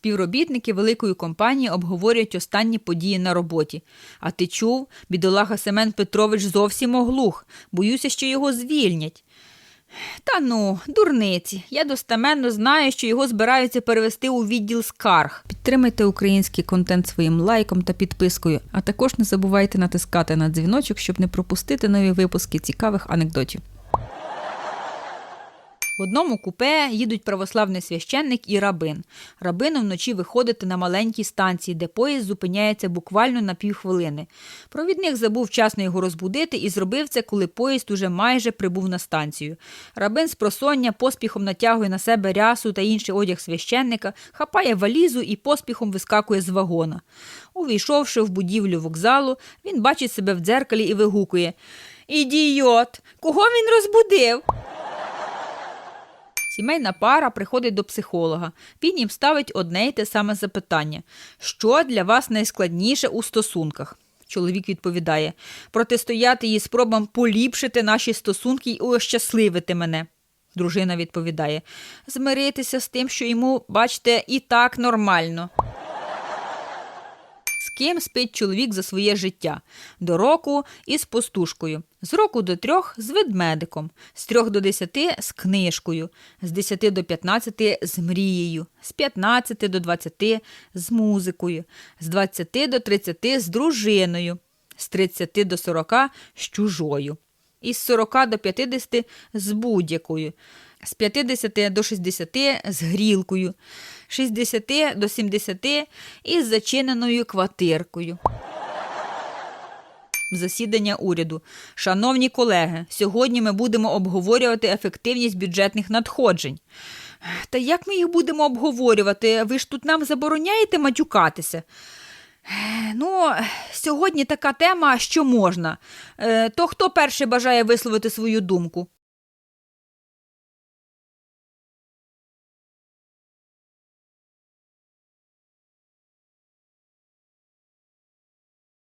Співробітники великої компанії обговорюють останні події на роботі. А ти чув, бідолага Семен Петрович зовсім оглух. Боюся, що його звільнять. Та ну, дурниці. Я достеменно знаю, що його збираються перевести у відділ скарг. Підтримайте український контент своїм лайком та підпискою, а також не забувайте натискати на дзвіночок, щоб не пропустити нові випуски цікавих анекдотів. В одному купе їдуть православний священник і рабин. Рабину вночі виходити на маленькій станції, де поїзд зупиняється буквально на півхвилини. Провідник забув вчасно його розбудити і зробив це, коли поїзд уже майже прибув на станцію. Рабин з просоння поспіхом натягує на себе рясу та інший одяг священника, хапає валізу і поспіхом вискакує з вагона. Увійшовши в будівлю вокзалу, він бачить себе в дзеркалі і вигукує Ідіот! Кого він розбудив? Сімейна пара приходить до психолога. Він їм ставить одне й те саме запитання: що для вас найскладніше у стосунках? Чоловік відповідає: протистояти її спробам поліпшити наші стосунки й ощасливити мене. Дружина відповідає: змиритися з тим, що йому, бачите, і так нормально. Ким спить чоловік за своє життя? До року із постушкою, з року до трьох з ведмедиком, з трьох до десяти з книжкою, з десяти до п'ятнадцяти з мрією, з п'ятнадцяти до двадцяти з музикою, з двадцяти до тридцяти з дружиною, з тридцяти до сорока з чужою, із сорока до п'ятдесяти з будь-якою, з 50 до 60 з грілкою, 60 до 70 із зачиненою квартиркою. Засідання уряду. Шановні колеги, сьогодні ми будемо обговорювати ефективність бюджетних надходжень. Та як ми їх будемо обговорювати? Ви ж тут нам забороняєте матюкатися? Е, Ну, сьогодні така тема, що можна. Е, То хто перший бажає висловити свою думку?